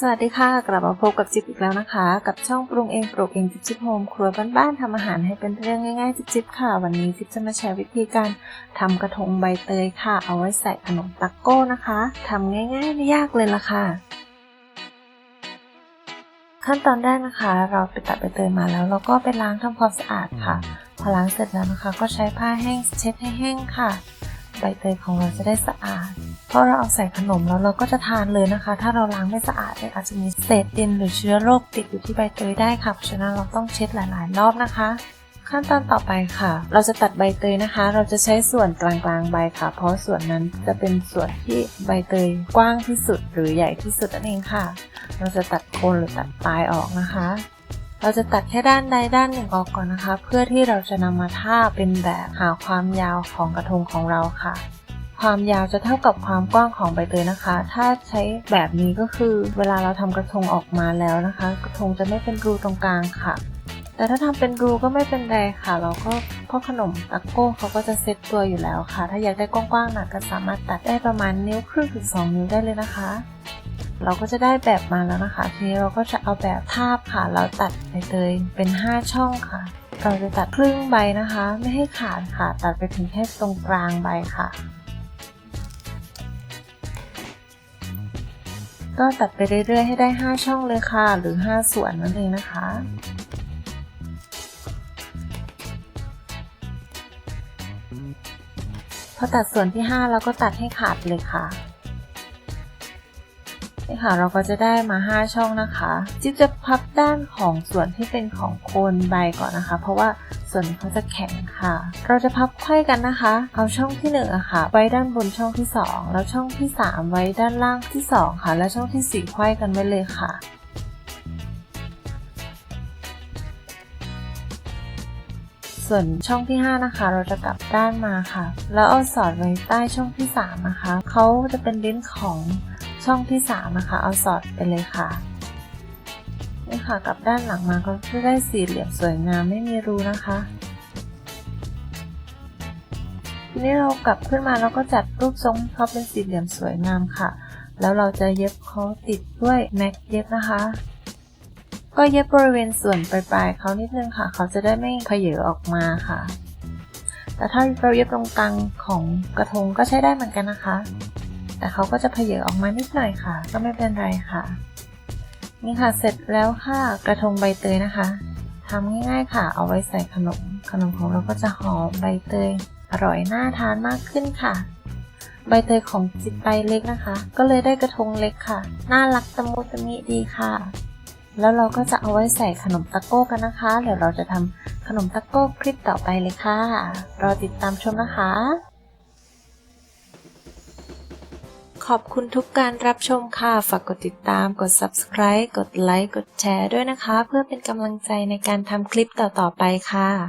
สวัสดีค่ะ กลับมาพบกับจิ๊บอีกแล้วนะคะ กับช่องปรุงเองปลูกเองจิ๊บจิ๊บโฮมครัวบ้านๆทำอาหารให้เป็นเรื่องง่ายๆ จิ๊บจิ๊บค่ะ วันนี้จิ๊บจะมาแชร์วิธีการทำกระทงใบเตยค่ะ เอาไว้ใส่ขนมตักโก้นะคะทำง่ายๆไม่ยากเลยล่ะค่ะ ขั้นตอนแรกนะคะ เราไปตัดใบเตยมาแล้วเราก็ไปล้างทำความสะอาดค่ะพอล้างเสร็จแล้วนะคะ ก็ใช้ผ้าแห้งเช็ดให้แห้งค่ะ ใบเตยของเราจะได้สะอาดเพราะเราเอาใส่ขนมแล้วเราก็จะทานเลยนะคะ ถ้าเราล้างไม่สะอาดเนี่ยอาจจะมีเศษดินหรือเชื้อโรคติดอยู่ที่ใบเตยได้ค่ะเพราะฉะนั้นเราต้องเช็ดหลาย ๆ รอบนะคะ ขั้นตอนต่อไปค่ะ เราจะตัดใบเตยนะคะ เราจะใช้ส่วนกลางๆใบค่ะ เพราะส่วนนั้นจะเป็นส่วนที่ใบเตยกว้างที่สุดหรือใหญ่ที่สุดนั่นเองค่ะ เราจะตัดโคนหรือตัดปลายออกนะคะ เราจะตัดแค่ด้านใดด้านหนึ่งออกก่อนนะคะ เพื่อที่เราจะนำมาทาเป็นแบบหาความยาวของกระทงของเราค่ะ ความยาวจะเท่ากับความกว้างของใบเตยนะคะ ถ้าใช้แบบนี้ก็คือ เวลาเราทำกระทงออกมาแล้วนะคะ กระทงจะไม่เป็นรูตรงกลางค่ะ แต่ถ้าทำเป็นรูก็ไม่เป็นไรค่ะ เราก็เพราะขนมตักโก้เขาก็จะเซ็ตตัวอยู่แล้วค่ะ ถ้าอยากได้กว้างๆหน่อยก็สามารถตัดได้ประมาณนิ้วครึ่งถึงสองนิ้วได้เลยนะคะ เราก็จะได้แบบมาแล้วนะคะ ทีนี้เราก็จะเอาแบบทาบค่ะ เราตัดใบเตยเป็น 5 ช่องค่ะ เราจะตัดครึ่งใบนะคะ ไม่ให้ขาดค่ะ ตัดไปถึงแค่ตรงกลางใบค่ะ ก็ตัดไปเรื่อยๆ ให้ได้ 5 ช่องเลยค่ะ หรือ 5 ส่วนนั่นเองนะคะพอตัดส่วนที่ 5 เราก็ตัดให้ขาดเลยค่ะ นี่ค่ะเราก็จะได้มา 5 ช่องนะคะ จิ๊บจะพับด้านของส่วนที่เป็นของโคนใบก่อนนะคะ เพราะว่าส่วนนี้เขาจะแข็งค่ะ เราจะพับไขว้กันนะคะ เอาช่องที่1อะค่ะ ไว้ด้านบนช่องที่ 2 แล้วช่องที่ 3 ไว้ด้านล่างที่ 2 ค่ะ และช่องที่ 4 ไขว้กันไว้เลยค่ะส่วนช่องที่ 5 นะคะ เราจะกลับด้านมาค่ะ แล้วเอาสอดไว้ใต้ช่องที่ 3 นะคะ เขาจะเป็นลิ้นของ ช่องที่3นะคะ เอาสอดไปเลยค่ะนี่ค่ะกลับด้านหลังมาก็จะได้สี่เหลี่ยมสวยงามไม่มีรูนะคะทีนี้เรากลับขึ้นมาแล้วก็จัดรูปทรงเขาเป็นสี่เหลี่ยมสวยงามค่ะ แล้วเราจะเย็บเขาติดด้วยแม็กเย็บนะคะ ก็เย็บบริเวณส่วนปลายๆเขานิดนึงค่ะ เขาจะได้ไม่เผยออกมาค่ะ แต่ถ้าเราเย็บตรงกลางของกระทงก็ใช้ได้เหมือนกันนะคะ แต่เขาก็จะเผยออกมานิดหน่อยค่ะ ก็ไม่เป็นไรค่ะ นี่ค่ะเสร็จแล้วค่ะกระทงใบเตยนะคะทำง่ายๆค่ะ เอาไว้ใส่ขนม ขนมของเราก็จะหอมใบเตย อร่อยน่าทานมากขึ้นค่ะ ใบเตยของจิตใบเล็กนะคะ ก็เลยได้กระทงเล็กค่ะ น่ารักตะมุตะมิดีค่ะ แล้วเราก็จะเอาไว้ใส่ขนมตะโก้กันนะคะ เดี๋ยวเราจะทำขนมตะโก้คลิปต่อไปเลยค่ะ รอติดตามชมนะคะ ขอบคุณทุกการรับชมค่ะ ฝากกดติดตาม กด subscribe กดไลค์ กดแชร์ด้วยนะคะ เพื่อเป็นกำลังใจในการทำคลิปต่อๆไปค่ะ